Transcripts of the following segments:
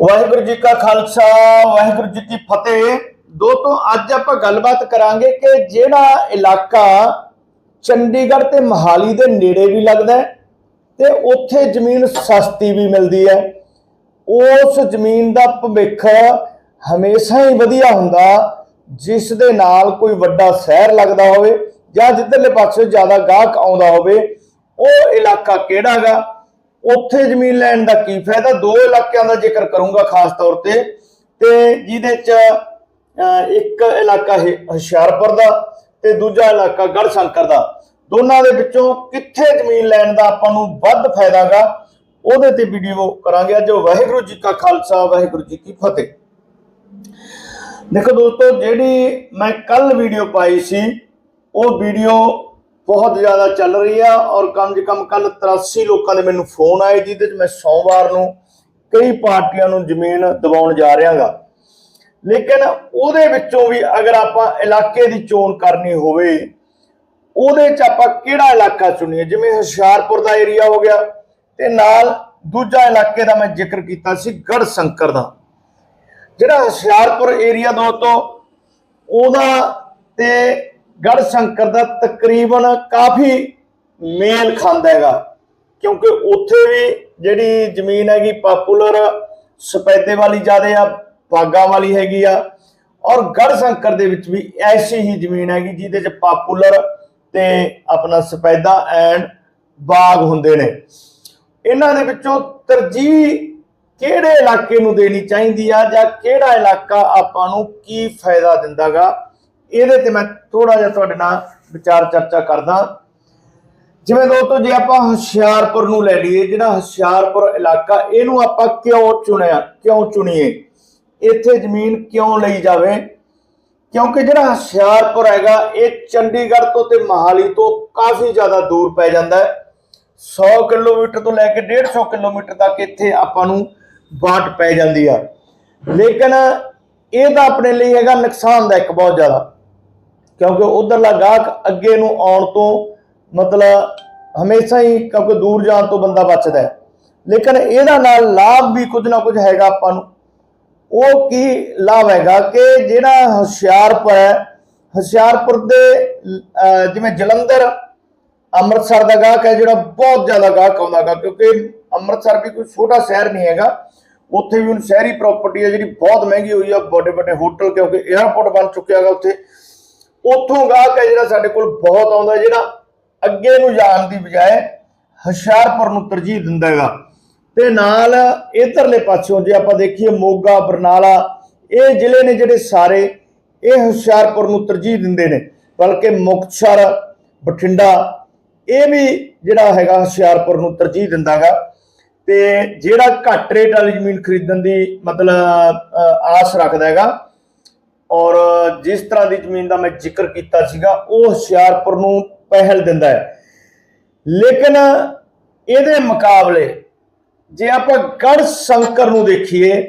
ਵਾਹਿਗੁਰੂ ਜੀ ਕਾ ਖਾਲਸਾ, ਵਾਹਿਗੁਰੂ ਜੀ ਕੀ ਫਤਿਹ। ਦੋਸਤੋ, ਅੱਜ ਆਪਾਂ ਗੱਲਬਾਤ ਕਰਾਂਗੇ ਕਿ ਜਿਹੜਾ ਇਲਾਕਾ ਚੰਡੀਗੜ੍ਹ ਤੇ ਮਹਾਲੀ ਦੇ ਨੇੜੇ ਵੀ ਲੱਗਦਾ ਤੇ ਉੱਥੇ ਜ਼ਮੀਨ ਸਸਤੀ ਵੀ ਮਿਲਦੀ ਹੈ। ਉਸ ਜ਼ਮੀਨ ਦਾ ਭਵਿੱਖ ਹਮੇਸ਼ਾ ਹੀ ਵਧੀਆ ਹੁੰਦਾ, ਜਿਸ ਦੇ ਨਾਲ ਕੋਈ ਵੱਡਾ ਸ਼ਹਿਰ ਲੱਗਦਾ ਹੋਵੇ ਜਾਂ ਜਿੱਧਰਲੇ ਪਾਸੇ ਜ਼ਿਆਦਾ ਗਾਹਕ ਆਉਂਦਾ ਹੋਵੇ, ਉਹ ਇਲਾਕਾ ਕਿਹੜਾ ਕਿਹੜਾਗਾ ਉੱਥੇ ਜ਼ਮੀਨ ਲੈਣ ਦਾ ਕੀ ਫਾਇਦਾ? ਦੋ ਇਲਾਕਿਆਂ ਦਾ ਜ਼ਿਕਰ ਕਰੂੰਗਾ ਖਾਸ ਤੌਰ ਤੇ ਤੇ ਜਿਹਦੇ ਚ ਇੱਕ ਇਲਾਕਾ ਹੈ ਹੁਸ਼ਿਆਰਪੁਰ ਦਾ ਤੇ ਦੂਜਾ ਇਲਾਕਾ ਗੜ ਸ਼ੰਕਰ ਦਾ। ਦੋਨਾਂ ਦੇ ਵਿੱਚੋਂ ਕਿੱਥੇ ਜ਼ਮੀਨ ਲੈਣ ਦਾ ਆਪਾਂ ਨੂੰ ਵੱਧ ਫਾਇਦਾਗਾ ਉਹਦੇ ਤੇ ਵੀਡੀਓ ਕਰਾਂਗੇ ਅੱਜ। ਵਾਹਿਗੁਰੂ ਜੀ ਕਾ ਖਾਲਸਾ, ਵਾਹਿਗੁਰੂ ਜੀ ਕੀ ਫਤਿਹ। ਦੇਖੋ ਦੋਸਤੋ, ਜਿਹੜੀ ਮੈਂ ਕੱਲ ਵੀਡੀਓ ਪਾਈ ਸੀ, ਉਹ ਵੀਡੀਓ ਬਹੁਤ ਜ਼ਿਆਦਾ ਚੱਲ ਰਹੀ ਆ ਔਰ ਕਮ ਸੇ ਕਮ ਕੱਲ 83 ਲੋਕਾਂ ਦੇ ਮੈਨੂੰ ਫੋਨ ਆਏ ਜਿਹਦੇ ਚ ਮੈਂ ਸੋਮਵਾਰ ਨੂੰ ਕਈ ਪਾਰਟੀਆਂ ਨੂੰ ਜ਼ਮੀਨ ਦਿਵਾਉਣ ਜਾ ਰਿਹਾਗਾ। ਲੇਕਿਨ ਉਹਦੇ ਵਿੱਚੋਂ ਵੀ ਅਗਰ ਆਪਾਂ ਇਲਾਕੇ ਦੀ ਚੋਣ ਕਰਨੀ ਹੋਵੇ, ਉਹਦੇ ਚ ਆਪਾਂ ਕਿਹੜਾ ਇਲਾਕਾ ਚੁਣੀਏ? ਜਿਵੇਂ ਹੁਸ਼ਿਆਰਪੁਰ ਦਾ ਏਰੀਆ ਹੋ ਗਿਆ ਤੇ ਨਾਲ ਦੂਜਾ ਇਲਾਕੇ ਦਾ ਮੈਂ ਜ਼ਿਕਰ ਕੀਤਾ ਸੀ ਗੜ ਸੰਕਰ ਦਾ। ਜਿਹੜਾ ਹੁਸ਼ਿਆਰਪੁਰ ਏਰੀਆ ਦੋਸਤੋ ਉਹਦਾ ਤੇ ਗੜਸ਼ੰਕਰ ਦਾ ਤਕਰੀਬਨ ਕਾਫੀ ਮੇਲ ਖਾਂਦਾ ਹੈਗਾ। ਕਿਉਂਕਿ ਉੱਥੇ ਵੀ ਜਿਹੜੀ ਜ਼ਮੀਨ ਹੈਗੀ ਪਪੂਲਰ ਸਪੈਦੇ ਵਾਲੀ ਜ਼ਿਆਦੇ ਆ, ਬਾਗਾ ਵਾਲੀ ਹੈਗੀ ਆ। ਔਰ ਗੜਸ਼ੰਕਰ ਦੇ ਵਿੱਚ ਵੀ ਐਸੀ ਹੀ ਜ਼ਮੀਨ ਹੈਗੀ ਜਿਹਦੇ ਚ ਪਪੂਲਰ ਤੇ ਆਪਣਾ ਸਪੈਦਾ ਐਂਡ ਬਾਗ ਹੁੰਦੇ ਨੇ। ਇਹਨਾਂ ਦੇ ਵਿੱਚੋਂ ਤਰਜੀਹ ਕਿਹੜੇ ਇਲਾਕੇ ਨੂੰ ਦੇਣੀ ਚਾਹੀਦੀ ਆ ਜਾਂ ਕਿਹੜਾ ਇਲਾਕਾ ਆਪਾਂ ਨੂੰ ਕੀ ਫਾਇਦਾ ਦਿੰਦਾਗਾ? ਇਹਦੇ ਤੇ ਮੈਂ ਥੋੜਾ ਜਿਹਾ ਤੁਹਾਡੇ ਨਾਲ ਵਿਚਾਰ ਚਰਚਾ ਕਰਦਾ। ਜਿਵੇਂ ਦੋਸਤੋ, ਜੇ ਆਪਾਂ ਹੁਸ਼ਿਆਰਪੁਰ ਨੂੰ ਲੈ ਲਈਏ, ਜਿਹੜਾ ਹੁਸ਼ਿਆਰਪੁਰ ਇਲਾਕਾ, ਇਹਨੂੰ ਆਪਾਂ ਕਿਉਂ ਚੁਣਿਆ, ਕਿਉਂ ਚੁਣੀਏ? ਇੱਥੇ ਜ਼ਮੀਨ ਕਿਉਂ ਲਈ ਜਾਵੇ? ਕਿਉਂਕਿ ਜਿਹੜਾ ਹੁਸ਼ਿਆਰਪੁਰ ਹੈਗਾ, ਇਹ ਚੰਡੀਗੜ੍ਹ ਤੋਂ ਤੇ ਮਹਾਲੀ ਤੋਂ ਕਾਫੀ ਜ਼ਿਆਦਾ ਦੂਰ ਪੈ ਜਾਂਦਾ ਹੈ। 100 ਕਿਲੋਮੀਟਰ ਤੋਂ ਲੈ ਕੇ 150 ਕਿਲੋਮੀਟਰ ਤੱਕ ਇੱਥੇ ਆਪਾਂ ਨੂੰ ਬਾਟ ਪੈ ਜਾਂਦੀ ਆ। ਲੇਕਿਨ ਇਹ ਤਾਂ ਆਪਣੇ ਲਈ ਹੈਗਾ ਨੁਕਸਾਨਦਾਇਕ ਬਹੁਤ ਜ਼ਿਆਦਾ। ਕਿਉਂਕਿ ਉਧਰਲਾ ਗਾਹਕ ਅੱਗੇ ਨੂੰ ਆਉਣ ਤੋਂ ਮਤਲਬ ਹਮੇਸ਼ਾ ਹੀ ਕਿਉਂਕਿ ਦੂਰ ਜਾਣ ਤੋਂ ਬੰਦਾ ਬਚਦਾ ਹੈ। ਲੇਕਿਨ ਇਹਦਾ ਨਾਲ ਲਾਭ ਵੀ ਕੁਝ ਨਾ ਕੁਝ ਹੈਗਾ ਆਪਾਂ ਨੂੰ। ਉਹ ਕੀ ਲਾਭ ਹੈਗਾ ਕਿ ਜਿਹੜਾ ਹੁਸ਼ਿਆਰਪੁਰ ਹੈ, ਹੁਸ਼ਿਆਰਪੁਰ ਦੇ ਜਿਵੇਂ ਜਲੰਧਰ, ਅੰਮ੍ਰਿਤਸਰ ਦਾ ਗਾਹਕ ਹੈ ਜਿਹੜਾ ਬਹੁਤ ਜ਼ਿਆਦਾ ਗਾਹਕ ਆਉਂਦਾ ਗਾ, ਕਿਉਂਕਿ ਅੰਮ੍ਰਿਤਸਰ ਵੀ ਕੋਈ ਛੋਟਾ ਸ਼ਹਿਰ ਨਹੀਂ ਹੈਗਾ। ਉੱਥੇ ਵੀ ਹੁਣ ਸ਼ਹਿਰੀ ਪ੍ਰਾਪਰਟੀ ਹੈ ਜਿਹੜੀ ਬਹੁਤ ਮਹਿੰਗੀ ਹੋਈ ਆ ਵੱਡੇ ਵੱਡੇ ਹੋਟਲ ਕਿਉਂਕਿ 에ਅਰਪੋਰਟ ਬਣ ਚੁੱਕਿਆ ਹੈਗਾ ਉੱਥੇ। ਉੱਥੋਂ ਗਾਹਕ ਹੈ ਜਿਹੜਾ ਸਾਡੇ ਕੋਲ ਬਹੁਤ ਆਉਂਦਾ ਜਿਹੜਾ ਅੱਗੇ ਨੂੰ ਜਾਣ ਦੀ ਬਜਾਏ ਹੁਸ਼ਿਆਰਪੁਰ ਨੂੰ ਤਰਜੀਹ ਦਿੰਦਾ ਹੈਗਾ। ਤੇ ਨਾਲ ਇਧਰਲੇ ਪਾਸਿਓਂ ਜੇ ਆਪਾਂ ਦੇਖੀਏ ਮੋਗਾ, ਬਰਨਾਲਾ, ਇਹ ਜ਼ਿਲ੍ਹੇ ਨੇ ਜਿਹੜੇ ਸਾਰੇ ਇਹ ਹੁਸ਼ਿਆਰਪੁਰ ਨੂੰ ਤਰਜੀਹ ਦਿੰਦੇ ਨੇ, ਬਲਕਿ ਮੁਕਤਸਰ, ਬਠਿੰਡਾ, ਇਹ ਵੀ ਜਿਹੜਾ ਹੈਗਾ ਹੁਸ਼ਿਆਰਪੁਰ ਨੂੰ ਤਰਜੀਹ ਦਿੰਦਾਗਾ ਤੇ ਜਿਹੜਾ ਘੱਟ ਰੇਟ ਵਾਲੀ ਜ਼ਮੀਨ ਖਰੀਦਣ ਦੀ ਮਤਲਬ ਆਸ ਰੱਖਦਾ ਹੈਗਾ ਔਰ ਜਿਸ ਤਰ੍ਹਾਂ ਦੀ ਜ਼ਮੀਨ ਦਾ ਮੈਂ ਜ਼ਿਕਰ ਕੀਤਾ ਸੀਗਾ, ਉਹ ਹੁਸ਼ਿਆਰਪੁਰ ਨੂੰ ਪਹਿਲ ਦਿੰਦਾ ਹੈ। ਲੇਕਿਨ ਇਹਦੇ ਮੁਕਾਬਲੇ ਜੇ ਆਪਾਂ ਗੜ ਸ਼ੰਕਰ ਨੂੰ ਦੇਖੀਏ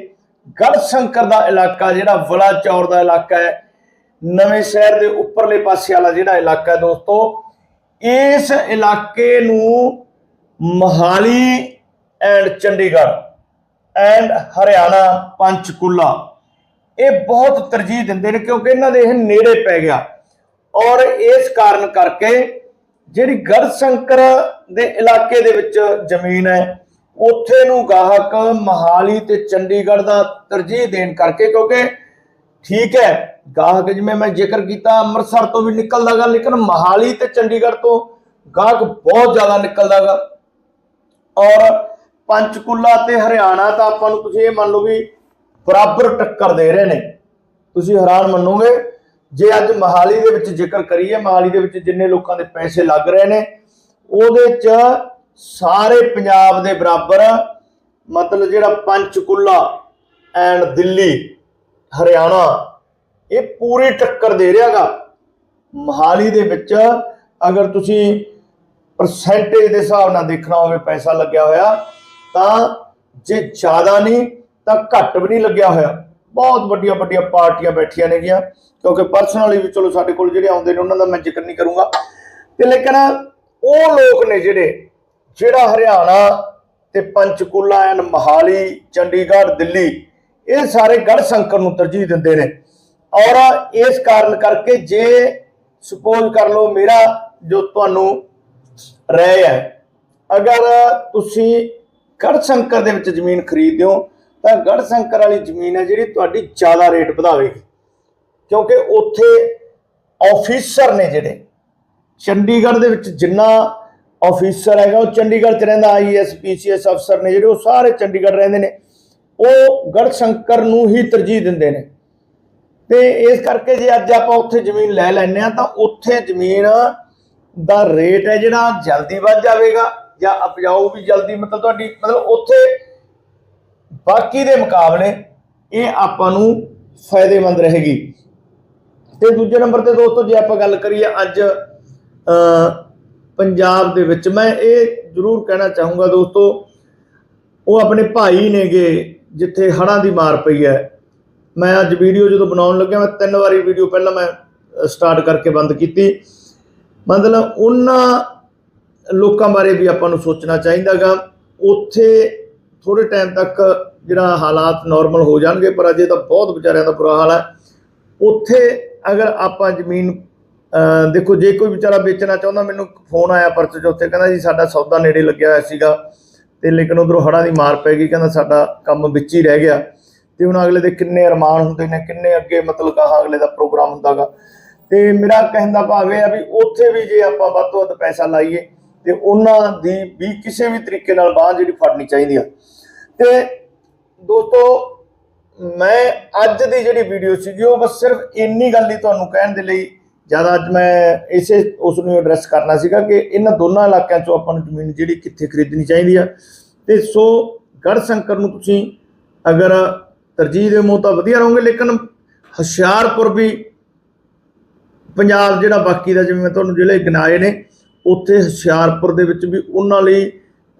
ਗੜ ਸ਼ੰਕਰ ਦਾ ਇਲਾਕਾ ਜਿਹੜਾ ਵਲਾ ਚੌਰ ਦਾ ਇਲਾਕਾ ਹੈ, ਨਵੇਂ ਸ਼ਹਿਰ ਦੇ ਉੱਪਰਲੇ ਪਾਸੇ ਵਾਲਾ ਜਿਹੜਾ ਇਲਾਕਾ ਹੈ ਦੋਸਤੋ, ਇਸ ਇਲਾਕੇ ਨੂੰ ਮਹਾਲੀ ਐਂਡ ਚੰਡੀਗੜ੍ਹ ਐਂਡ ਹਰਿਆਣਾ ਪੰਚਕੂਲਾ ਇਹ ਬਹੁਤ ਤਰਜੀਹ ਦਿੰਦੇ ਨੇ ਕਿਉਂਕਿ ਇਹਨਾਂ ਦੇ ਇਹ ਨੇੜੇ ਪੈ ਗਿਆ। ਔਰ ਇਸ ਕਾਰਨ ਕਰਕੇ ਜਿਹੜੀ ਗੜਸ਼ੰਕਰ ਦੇ ਇਲਾਕੇ ਦੇ ਵਿੱਚ ਜ਼ਮੀਨ ਹੈ, ਉੱਥੇ ਨੂੰ ਗਾਹਕ ਮਹਾਲੀ ਤੇ ਚੰਡੀਗੜ੍ਹ ਦਾ ਤਰਜੀਹ ਦੇਣ ਕਰਕੇ ਕਿਉਂਕਿ ਠੀਕ ਹੈ, ਗਾਹਕ ਜਿਵੇਂ ਮੈਂ ਜ਼ਿਕਰ ਕੀਤਾ, ਅੰਮ੍ਰਿਤਸਰ ਤੋਂ ਵੀ ਨਿਕਲਦਾਗਾ, ਲੇਕਿਨ ਮਹਾਲੀ ਤੇ ਚੰਡੀਗੜ੍ਹ ਤੋਂ ਗਾਹਕ ਬਹੁਤ ਜ਼ਿਆਦਾ ਨਿਕਲਦਾਗਾ। ਔਰ ਪੰਚਕੂਲਾ ਤੇ ਹਰਿਆਣਾ ਤਾਂ ਆਪਾਂ ਨੂੰ ਤੁਸੀਂ ਇਹ ਮੰਨ ਲਓ ਵੀ ਬਰਾਬਰ ਟੱਕਰ ਦੇ ਰਹੇ ਨੇ। ਤੁਸੀਂ ਹੈਰਾਨ ਮੰਨੋਗੇ, ਜੇ ਅੱਜ ਮਹਾਲੀ ਦੇ ਵਿੱਚ ਜ਼ਿਕਰ ਕਰੀਏ, ਮਹਾਲੀ ਦੇ ਵਿੱਚ ਜਿੰਨੇ ਲੋਕਾਂ ਦੇ ਪੈਸੇ ਲੱਗ ਰਹੇ ਨੇ, ਉਹਦੇ ਚ ਸਾਰੇ ਪੰਜਾਬ ਦੇ ਬਰਾਬਰ, ਮਤਲਬ ਜਿਹੜਾ ਪੰਚਕੂਲਾ ਐਂਡ ਦਿੱਲੀ, ਹਰਿਆਣਾ, ਇਹ ਪੂਰੀ ਟੱਕਰ ਦੇ ਰਿਹਾਗਾ। ਮਹਾਲੀ ਦੇ ਵਿੱਚ ਅਗਰ ਤੁਸੀਂ ਪਰਸੈਂਟੇਜ ਦੇ ਹਿਸਾਬ ਨਾਲ ਦੇਖਣਾ ਹੋਵੇ, ਪੈਸਾ ਲੱਗਿਆ ਹੋਇਆ, ਤਾਂ ਜੇ ਜ਼ਿਆਦਾ ਨਹੀਂ ਤਾਂ ਘੱਟ ਵੀ ਨਹੀਂ ਲੱਗਿਆ ਹੋਇਆ। ਬਹੁਤ ਵੱਡੀਆਂ ਵੱਡੀਆਂ ਪਾਰਟੀਆਂ ਬੈਠੀਆਂ ਨੇਗੀਆਂ, ਕਿਉਂਕਿ ਪਰਸਨਲੀ ਵੀ ਚਲੋ ਸਾਡੇ ਕੋਲ ਜਿਹੜੇ ਆਉਂਦੇ ਨੇ, ਉਹਨਾਂ ਦਾ ਮੈਂ ਜ਼ਿਕਰ ਨਹੀਂ ਕਰੂੰਗਾ। ਤੇ ਲੇਕਿਨ ਉਹ ਲੋਕ ਨੇ ਜਿਹੜੇ, ਜਿਹੜਾ ਹਰਿਆਣਾ ਤੇ ਪੰਚਕੂਲਾ ਐਨ ਮਹਾਲੀ, ਚੰਡੀਗੜ੍ਹ, ਦਿੱਲੀ, ਇਹ ਸਾਰੇ ਗੜ ਸ਼ੰਕਰ ਨੂੰ ਤਰਜੀਹ ਦਿੰਦੇ ਨੇ। ਔਰ ਇਸ ਕਾਰਨ ਕਰਕੇ ਜੇ ਸਪੋਜ਼ ਕਰ ਲਓ ਮੇਰਾ ਜੋ ਤੁਹਾਨੂੰ ਰਹਿ ਹੈ, ਅਗਰ ਤੁਸੀਂ ਗੜ ਸ਼ੰਕਰ ਦੇ ਵਿੱਚ ਜ਼ਮੀਨ ਖਰੀਦਦੇ ਹੋ ਤਾਂ ਗੜ ਸ਼ੰਕਰ ਵਾਲੀ ਜ਼ਮੀਨ ਹੈ ਜਿਹੜੀ ਤੁਹਾਡੀ ਜ਼ਿਆਦਾ ਰੇਟ ਵਧਾਵੇਗੀ। ਕਿਉਂਕਿ ਉੱਥੇ ਆਫੀਸਰ ਨੇ ਜਿਹੜੇ, ਚੰਡੀਗੜ੍ਹ ਦੇ ਵਿੱਚ ਜਿੰਨਾ ਆਫੀਸਰ ਹੈਗਾ, ਉਹ ਚੰਡੀਗੜ੍ਹ ਚ ਰਹਿੰਦਾ ਆਈਐਸ ਪੀਸੀਐਸ ਅਫਸਰ ਨੇ ਜਿਹੜੇ, ਉਹ ਸਾਰੇ ਚੰਡੀਗੜ੍ਹ ਰਹਿੰਦੇ ਨੇ। ਉਹ ਗੜ ਸ਼ੰਕਰ ਨੂੰ ਹੀ ਤਰਜੀਹ ਦਿੰਦੇ ਨੇ। ਤੇ ਇਸ ਕਰਕੇ ਜੇ ਅੱਜ ਆਪਾਂ ਉੱਥੇ ਜ਼ਮੀਨ ਲੈ ਲੈਂਦੇ ਆ ਤਾਂ ਉੱਥੇ ਜ਼ਮੀਨ ਦਾ ਰੇਟ ਹੈ ਜਿਹੜਾ ਜਲਦੀ ਵੱਧ ਜਾਵੇਗਾ, ਜਾਂ ਉਪਜਾਊ ਵੀ ਜਲਦੀ, ਮਤਲਬ ਤੁਹਾਡੀ, ਮਤਲਬ ਉੱਥੇ ਬਾਕੀ ਦੇ ਮੁਕਾਬਲੇ ਇਹ ਆਪਾਂ ਨੂੰ ਫਾਇਦੇਮੰਦ ਰਹੇਗੀ। ਤੇ ਦੂਜੇ ਨੰਬਰ ਤੇ ਦੋਸਤੋ, ਜੇ ਆਪਾਂ ਗੱਲ ਕਰੀਏ ਅੱਜ ਪੰਜਾਬ ਦੇ ਵਿੱਚ, ਮੈਂ ਇਹ ਜ਼ਰੂਰ ਕਹਿਣਾ ਚਾਹੂੰਗਾ ਦੋਸਤੋ, ਉਹ ਆਪਣੇ ਭਾਈ ਨੇਗੇ, ਜਿੱਥੇ ਹੜ੍ਹਾਂ ਦੀ ਮਾਰ ਪਈ ਹੈ। ਮੈਂ ਅੱਜ ਵੀਡੀਓ ਜਦੋਂ ਬਣਾਉਣ ਲੱਗਿਆ, ਮੈਂ ਤਿੰਨ ਵਾਰੀ ਵੀਡੀਓ ਪਹਿਲਾਂ ਮੈਂ ਸਟਾਰਟ ਕਰਕੇ ਬੰਦ ਕੀਤੀ। ਮਤਲਬ ਉਹਨਾਂ ਲੋਕਾਂ ਬਾਰੇ ਵੀ ਆਪਾਂ ਨੂੰ ਸੋਚਣਾ ਚਾਹੀਦਾਗਾ। ਉੱਥੇ ਥੋੜੇ ਟਾਈਮ ਤੱਕ ਜਿਹੜਾ ਹਾਲਾਤ ਨਾਰਮਲ ਹੋ ਜਾਣਗੇ, ਪਰ ਅਜੇ ਤਾਂ ਬਹੁਤ ਵਿਚਾਰਿਆਂ ਦਾ ਬੁਰਾ ਹਾਲ ਹੈ। ਉੱਥੇ ਅਗਰ ਆਪਾਂ ਜ਼ਮੀਨ ਦੇਖੋ, ਜੇ ਕੋਈ ਵਿਚਾਰਾ ਵੇਚਣਾ ਚਾਹੁੰਦਾ, ਮੈਨੂੰ ਫੋਨ ਆਇਆ ਪਰਚੇ 'ਚ ਉੱਥੇ, ਕਹਿੰਦਾ ਜੀ ਸਾਡਾ ਸੌਦਾ ਨੇੜੇ ਲੱਗਿਆ ਹੋਇਆ ਸੀਗਾ ਤੇ ਲੇਕਿਨ ਉਧਰੋਂ ਹੜ੍ਹਾਂ ਦੀ ਮਾਰ ਪੈ ਗਈ, ਕਹਿੰਦਾ ਸਾਡਾ ਕੰਮ ਵਿੱਚ ਹੀ ਰਹਿ ਗਿਆ। ਤੇ ਹੁਣ ਅਗਲੇ ਦੇ ਕਿੰਨੇ ਅਰਮਾਨ ਹੁੰਦੇ ਨੇ, ਕਿੰਨੇ ਅੱਗੇ ਮਤਲਬ ਕਹਾ ਅਗਲੇ ਦਾ ਪ੍ਰੋਗਰਾਮ ਹੁੰਦਾਗਾ। ਤੇ ਮੇਰਾ ਕਹਿਣ ਦਾ ਭਾਵ ਇਹ ਆ ਵੀ ਉੱਥੇ ਵੀ ਜੇ ਆਪਾਂ ਵੱਧ ਤੋਂ ਵੱਧ ਪੈਸਾ ਲਾਈਏ ਤੇ ਉਹਨਾਂ ਦੀ ਵੀ ਕਿਸੇ ਵੀ ਤਰੀਕੇ ਨਾਲ ਬਾਂਹ ਜਿਹੜੀ ਫੜਨੀ ਚਾਹੀਦੀ ਆ। ਤੇ ਦੋਸਤੋ, ਮੈਂ ਅੱਜ ਦੀ ਜਿਹੜੀ ਵੀਡੀਓ ਸੀਗੀ, ਉਹ ਬਸ ਸਿਰਫ ਇੰਨੀ ਗੱਲ ਹੀ ਤੁਹਾਨੂੰ ਕਹਿਣ ਦੇ ਲਈ ਜ਼ਿਆਦਾ ਅੱਜ ਮੈਂ ਇਸੇ ਉਸ ਨੂੰ ਐਡਰੈਸ ਕਰਨਾ ਸੀਗਾ ਕਿ ਇਹਨਾਂ ਦੋਨਾਂ ਇਲਾਕਿਆਂ ਚੋਂ ਆਪਾਂ ਨੂੰ ਜ਼ਮੀਨ ਜਿਹੜੀ ਕਿੱਥੇ ਖਰੀਦਣੀ ਚਾਹੀਦੀ ਆ। ਤੇ ਸੋ ਗੜ ਸ਼ੰਕਰ ਨੂੰ ਤੁਸੀਂ ਅਗਰ ਤਰਜੀਹ ਦੇ ਦੇਵੋ ਤਾਂ ਵਧੀਆ ਰਹੋਗੇ, ਲੇਕਿਨ ਹੁਸ਼ਿਆਰਪੁਰ ਵੀ ਪੰਜਾਬ ਜਿਹੜਾ ਬਾਕੀ ਦਾ ਜਿਵੇਂ ਮੈਂ ਤੁਹਾਨੂੰ ਜ਼ਿਲ੍ਹੇ ਗਿਣਾਏ ਨੇ ਉੱਥੇ ਹੁਸ਼ਿਆਰਪੁਰ ਦੇ ਵਿੱਚ ਵੀ ਉਹਨਾਂ ਲਈ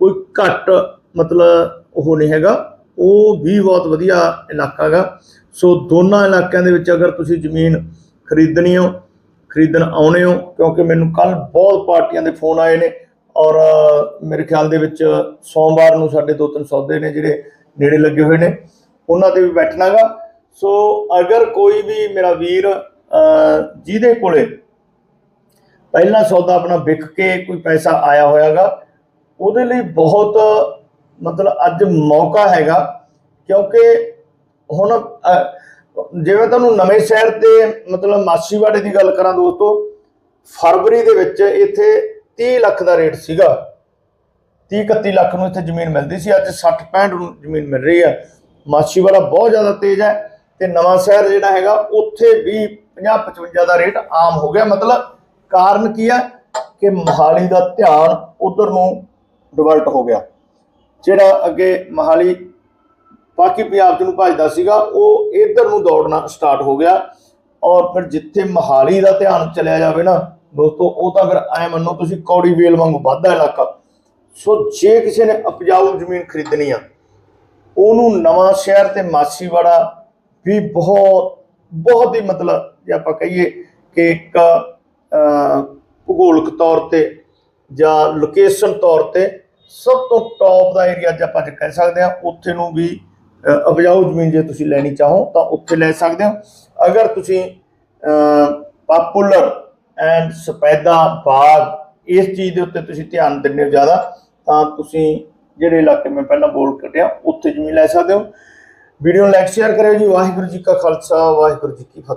ਕੋਈ ਘੱਟ ਮਤਲਬ ਉਹ ਨਹੀਂ ਹੈਗਾ। ਉਹ ਵੀ ਬਹੁਤ ਵਧੀਆ ਇਲਾਕਾ ਹੈਗਾ। ਸੋ ਦੋਨਾਂ ਇਲਾਕਿਆਂ ਦੇ ਵਿੱਚ ਅਗਰ ਤੁਸੀਂ ਜ਼ਮੀਨ ਖਰੀਦਣੀ ਹੋ, ਖਰੀਦਣ ਆਉਣੇ ਹੋ, ਕਿਉਂਕਿ ਮੈਨੂੰ ਕੱਲ ਬਹੁਤ ਪਾਰਟੀਆਂ ਦੇ ਫੋਨ ਆਏ ਨੇ ਔਰ ਮੇਰੇ ਖਿਆਲ ਦੇ ਵਿੱਚ ਸੋਮਵਾਰ ਨੂੰ ਸਾਡੇ ਦੋ ਤਿੰਨ ਸੌਦੇ ਨੇ ਜਿਹੜੇ ਨੇੜੇ ਲੱਗੇ ਹੋਏ ਨੇ, ਉਹਨਾਂ ਤੇ ਵੀ ਬੈਠਣਾਗਾ ਸੋ ਅਗਰ ਕੋਈ ਵੀ ਮੇਰਾ ਵੀਰ ਜਿਹਦੇ ਕੋਲੇ ਪਹਿਲਾ ਸੌਦਾ ਆਪਣਾ ਵਿਕ ਕੇ ਕੋਈ ਪੈਸਾ ਆਇਆ ਹੋਇਆਗਾ। ਉਹਦੇ ਲਈ ਬਹੁਤ, ਮਤਲਬ ਅੱਜ ਮੌਕਾ ਹੈਗਾ, ਕਿਉਂਕਿ ਹੁਣ ਜਿਵੇਂ ਤੁਹਾਨੂੰ ਨਵੇਂ ਸ਼ਹਿਰ ਤੇ, ਮਤਲਬ ਮਾਸੀਵਾੜੇ ਦੀ ਗੱਲ ਕਰਾਂ ਦੋਸਤੋ, ਫਰਵਰੀ ਦੇ ਵਿੱਚ ਇੱਥੇ 30 ਲੱਖ ਦਾ ਰੇਟ ਸੀਗਾ। 30 31 ਲੱਖ ਨੂੰ ਇੱਥੇ ਜ਼ਮੀਨ ਮਿਲਦੀ ਸੀ, ਅੱਜ 60 65 ਨੂੰ ਜ਼ਮੀਨ ਮਿਲ ਰਹੀ ਹੈ ਮਾਸੀਵਾੜਾ ਬਹੁਤ ਜ਼ਿਆਦਾ ਤੇਜ਼ ਹੈ ਤੇ ਨਵਾਂ ਸ਼ਹਿਰ ਜਿਹੜਾ ਹੈਗਾ, ਉੱਥੇ ਵੀ 50 55 ਦਾ ਰੇਟ ਆਮ ਹੋ ਗਿਆ। ਮਤਲਬ ਕਾਰਨ ਕੀ ਹੈ? ਕਿ ਮੋਹਾਲੀ ਦਾ ਧਿਆਨ ਉਧਰ ਨੂੰ ਡਿਵਰਟ ਹੋ ਗਿਆ। ਜਿਹੜਾ ਅੱਗੇ ਮੋਹਾਲੀ ਬਾਕੀ ਪੰਜਾਬ ਚ ਨੂੰ ਭਜਦਾ ਸੀਗਾ, ਉਹ ਇਧਰ ਨੂੰ ਦੌੜਨਾ ਸਟਾਰਟ ਹੋ ਗਿਆ। ਔਰ ਫਿਰ ਜਿੱਥੇ ਮੋਹਾਲੀ ਦਾ ਧਿਆਨ ਚਲਿਆ ਜਾਵੇ ਨਾ, ਦੋਸਤੋ, ਉਹ ਤਾਂ ਫਿਰ ਐ ਮੰਨੋ ਤੁਸੀਂ ਕੌੜੀ ਵੇਲ ਵਾਂਗੂ ਵੱਧਦਾ ਇਲਾਕਾ। ਸੋ ਜੇ ਕਿਸੇ ਨੇ ਉਪਜਾਊ ਜ਼ਮੀਨ ਖਰੀਦਣੀ ਆ, ਉਹਨੂੰ ਨਵਾਂ ਸ਼ਹਿਰ ਤੇ ਮਾਛੀਵਾੜਾ ਵੀ ਬਹੁਤ ਬਹੁਤ ਹੀ ਮਤਲਬ ਜੇ ਆਪਾਂ ਕਹੀਏ ਕਿ ਇੱਕ ਭੂਗੋਲਿਕ ਤੌਰ ਤੇ ਜਾਂ ਲੋਕੇਸ਼ਨ ਤੌਰ ਤੇ ਸਭ ਤੋਂ ਟੌਪ ਦਾ ਏਰੀਆ ਜੇ ਆਪਾਂ ਕਹਿ ਸਕਦੇ ਹਾਂ, ਉੱਥੇ ਨੂੰ ਵੀ ਉਪਜਾਊ ਜ਼ਮੀਨ ਜੇ ਤੁਸੀਂ ਲੈਣੀ ਚਾਹੋ ਤਾਂ ਉੱਥੇ ਲੈ ਸਕਦੇ ਹੋ। ਅਗਰ ਤੁਸੀਂ ਪਾਪੂਲਰ ਐਂਡ ਸਪੈਦਾ ਬਾਗ ਇਸ ਚੀਜ਼ ਦੇ ਉੱਤੇ ਤੁਸੀਂ ਧਿਆਨ ਦਿੰਦੇ ਹੋ ਜ਼ਿਆਦਾ, ਤਾਂ ਤੁਸੀਂ ਜਿਹੜੇ ਇਲਾਕੇ ਮੈਂ ਪਹਿਲਾਂ ਬੋਲ ਕੱਟਿਆ ਉੱਥੇ ਜ਼ਮੀਨ ਲੈ ਸਕਦੇ ਹੋ। ਵੀਡੀਓ ਨੂੰ ਲਾਈਕ ਸ਼ੇਅਰ ਕਰਿਓ ਜੀ। ਵਾਹਿਗੁਰੂ ਜੀ ਕਾ ਖਾਲਸਾ, ਵਾਹਿਗੁਰੂ ਜੀ ਕੀ ਫਤਿਹ।